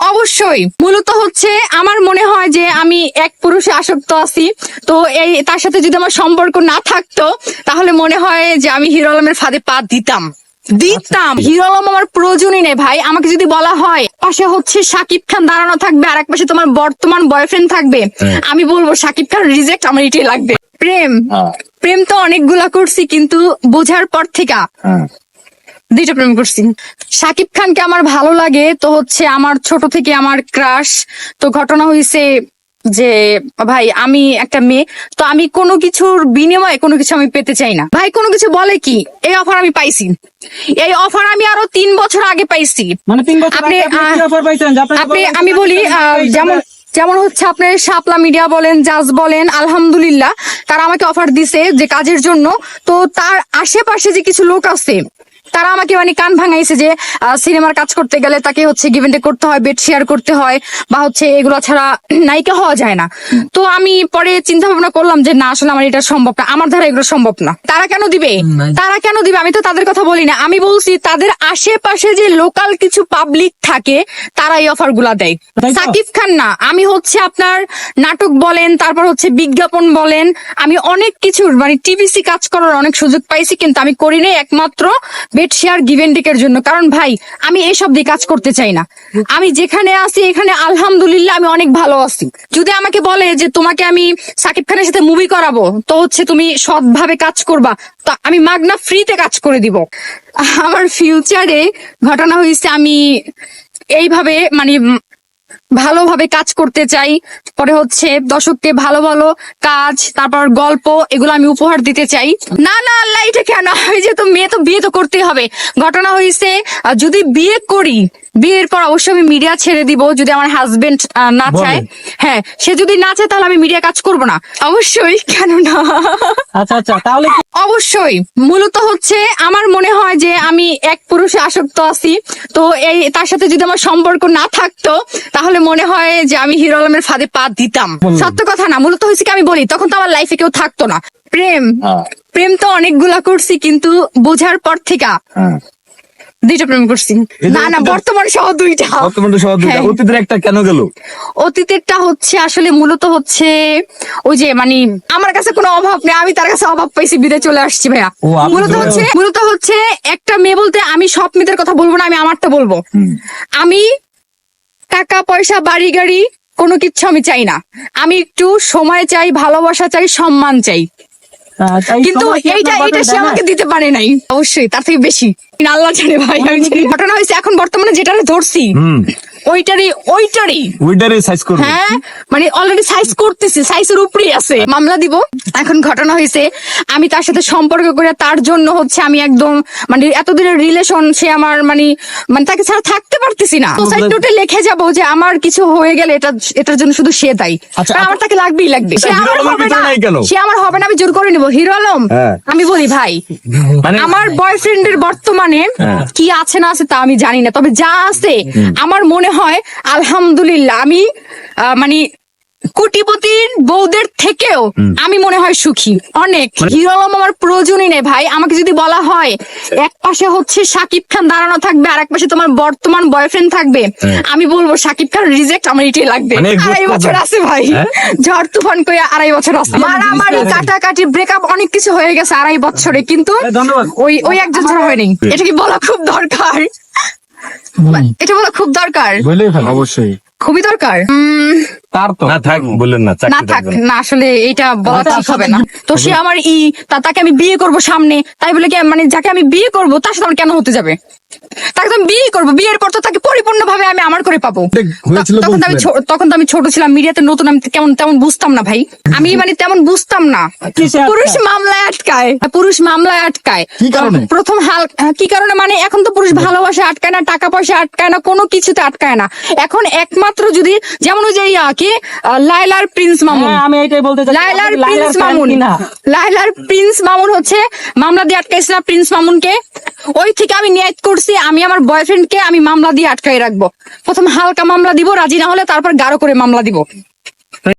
অবশ্যই। মূলত হচ্ছে আমার মনে হয় যে আমি এক পুরুষে আসক্ত আছি। তো এই তার সাথে যদি আমার সম্পর্ক না থাকতো তাহলে মনে হয় যে আমি হিরো আলমের ফাঁদে পা দিতাম। দিতাম। হিরো আলম আমার প্রয়োজনই নেই ভাই। আমাকে যদি বলা হয় পাশে হচ্ছে সাকিব খান দাঁড়ানো থাকবে আর এক পাশে তোমার বর্তমান বয়ফ্রেন্ড থাকবে। আমি বলব সাকিব খান রিজেক্ট আমার এটাই লাগবে। প্রেম। প্রেম তো অনেকগুলা করছি কিন্তু বোঝার পর থেকে দুইটা প্রেম করছি সাকিব খানকে আমার ভালো লাগে তো হচ্ছে আমার ছোট থেকে আমার ক্রাশ। তো ঘটনা হয়েছে যে ভাই আমি একটা মেয়ে তো আমি কোনো কিছুর বিনিময়ে কোনো কিছু আমি পেতে চাই না। ভাই কোনো কিছু বলে কি? এই অফার আমি পাইছি। এই অফার আমি আরও তিন বছর আগে পাইছি। মানে তিন বছর আপনি, আমি বলি যেমন যেমন হচ্ছে আপনার শাপলা মিডিয়া বলেন জাজ বলেন আলহামদুলিল্লাহ তারা আমাকে অফার দিছে যে কাজের জন্য। তো তার আশেপাশে যে কিছু লোক আছে তারা আমাকে মানে কান ভাঙাইছে যে সিনেমার কাজ করতে গেলে তাকে হচ্ছে গিভেন্টে করতে হয় বেড শেয়ার করতে হয় বা হচ্ছে এগুলো ছাড়া নায়িকা হওয়া যায় না। তো আমি পরে চিন্তা ভাবনা করলাম যে না আসলে আমার এটা সম্ভব না আমার দ্বারা এগুলো সম্ভব না। তারা কেন দিবে? তারা কেন দিবে? আমি তো তাদের কথা বলি না। আমি বলছি তাদের আশেপাশে যে লোকাল কিছু পাবলিক থাকে তারা এই অফারগুলা দেয়। সাকিব খান না। আমি হচ্ছে আপনার নাটক বলেন তারপর হচ্ছে বিজ্ঞাপন বলেন আমি অনেক কিছুর মানে টিভিসি কাজ করার অনেক সুযোগ পাইছি কিন্তু আমি করি নাই একমাত্র বেড শেয়ার গিভেন্ডিকের জন্য। কারণ ভাই, আমি এসব দিয়ে কাজ করতে চাই না। আমি যেখানে আছি, এখানে আলহামদুলিল্লাহ আমি অনেক ভালো আছি। যদি আমাকে বলে যে তোমাকে আমি সাকিব খানের সাথে মুভি করাবো, তো হচ্ছে তুমি সৎভাবে কাজ করবা। তো আমি মাগনা ফ্রিতে কাজ করে দিব। আমার ফিউচারে ঘটনা হয়েছে আমি এইভাবে মানে ভালোভাবে কাজ করতে চাই। পরে হচ্ছে দর্শককে ভালো ভালো কাজ তারপর গল্প এগুলো আমি উপহার দিতে চাই। না না আল্লাহ এটা কেন? ওই যে তো মেয়ে তো বিয়ে তো করতেই হবে। ঘটনা হয়েছে যদি বিয়ে করি বিয়ের পর অবশ্যই আমি মিডিয়া ছেড়ে দিব যদি আমার হাজবেন্ড না চায়। হ্যাঁ সে যদি না চায় তাহলে আমি মিডিয়া কাজ করব না। অবশ্যই কেন না? আচ্ছা আচ্ছা তাহলে অবশ্যই। মূলত হচ্ছে আমার মনে হয় যে আমি এক পুরুষে আসক্ত আছি। তো এই তার সাথে যদি আমার সম্পর্ক না থাকতো তাহলে মনে হয় যে আমি হিরো আলমের ফাঁদে পা দিতাম। সত্য কথা না মূলত হয়েছে কি আমি বলি তখন তো আমার লাইফে কেউ থাকতো না। প্রেম হ্যাঁ। প্রেম তো অনেকগুলা করছি কিন্তু বোঝার পর থেকে দুইটা প্রেম করছি। না না বর্তমান সহ দুইটা। বর্তমানে সহ দুইটা। হ্যাঁ। অতীতের একটা কেন গেল? অতীতেরটা হচ্ছে আসলে মূলত হচ্ছে ওই যে মানে আমার কাছে কোনো অভাব নেই আমি তার কাছে অভাব পাইছি বিদে চলে আসছি ভাইয়া। মূলত হচ্ছে মূলত হচ্ছে একটা মেয়ে বলতে আমি সব মেয়েদের কথা বলব না আমি আমারটা বলব। আমি টাকা পয়সা বাড়ি গাড়ি কোনো কিচ্ছু আমি চাই না। আমি একটু সময় চাই ভালোবাসা চাই সম্মান চাই। কিন্তু এইটা এটা এইটা সে আমাকে দিতে পারে নাই। অবশ্যই তার থেকে বেশি। আল্লাহ জানে ভাই আমি ঘটনা হয়েছে এখন বর্তমানে যেটা ধরছি। হুম ওইটারই। ওইটারই সাইজ করবে। হ্যাঁ মানে অলরেডি সাইজ করতেছি সাইজের উপরেই আছে। মামলা দিব। এখন ঘটনা হয়েছে আমি তার সাথে সম্পর্ক করে তার জন্য হচ্ছে আমি একদম মানে এতদিনের রিলেশন সে আমার মানে মানে তাকে ছাড়া থাকতে পারতেছি না। সোসাইড নোটে লিখে যাব যে আমার কিছু হয়ে গেলে এটা এটার জন্য শুধু সে দায়ী। আচ্ছা, আমার তাকে লাগবেই লাগবে। সে আমার হবে না। সে আমার হবে না আমি জোর করে নিব। হিরো আলম হ্যাঁ। আমি বলি ভাই মানে আমার বয়ফ্রেন্ডের বর্তমানে হ্যাঁ। কি আছে না আছে তা আমি জানি না। তবে যা আছে আমার মনে হয় আলহামদুলিল্লাহ। আমি মানে কোটিপতির বউদের থেকেও আমি মনে হয় সুখী। অনেক। মানে হিরো আলম আমার প্রয়োজনই নেই ভাই। আমাকে যদি বলা হয় এক পাশে হচ্ছে সাকিব খান দাঁড়ানো থাকবে আর এক পাশে তোমার বর্তমান বয়ফ্রেন্ড থাকবে হ্যাঁ। আমি বলব সাকিব খান রিজেক্ট আমার এটাই লাগবে। মানে আড়াই বছর আছে ভাই। হ্যাঁ? ঝড় তুফান কইয়া আড়াই বছর আছে। মারামারি কাটাকাটি ব্রেকআপ অনেক কিছু হয়ে গেছে আড়াই বছরে। কিন্তু ওই ওই একজন ছাড়া হয়নি। এটা কি বলা খুব দরকার? এটা বলা খুব দরকার। বলেই অবশ্যই। খুবই দরকার। তার তো। না থাক বললেন না না থাক থাকবে না। আসলে এটা বলা আচ্ছা, ঠিক হবে না। তো সে আমার ই তা- তাকে আমি বিয়ে করব সামনে তাই বলে কি মানে যাকে আমি বিয়ে করব তার সাথে আমার কেন হতে যাবে? তাকে তো আমি বিয়ে করব বিয়ের পর তো তাকে পরিপূর্ণ ভাবে আমি আমার করে পাবো। তখন তো আমি ছো- তখন তো আমি ছোট ছিলাম মিডিয়াতে নতুন আমি কেমন তেমন বুঝতাম না ভাই। আমি মানে তেমন বুঝতাম না। পুরুষ মামলায় আটকায়। পুরুষ মামলায় আটকায়। কি কারণে? প্রথম হাল কি কারণে? মানে এখন তো পুরুষ ভালোবাসা আটকায় না টাকা পয়সা আটকায় না কোনো কিছুতে আটকায় না। এখন একমাত্র যদি যেমন ওই যে ইয়া কি? আহ, লায়লার প্রিন্স মামুন। হ্যাঁ আমি এটাই বলতে চাচ্ছি। লায়লার আপনি প্রিন্স fan মামুন। কিনা? লায়লার প্রিন্স মামুন হচ্ছে মামলা দিয়ে আটকাইছে না প্রিন্স মামুনকে। ওই থেকে আমি নিয়ত করছি, আমি আমার বয়ফ্রেন্ডকে আমি মামলা দিয়ে আটকাই রাখব। প্রথম হালকা মামলা দিব, রাজি না হলে তারপর গাঢ় করে মামলা দিব।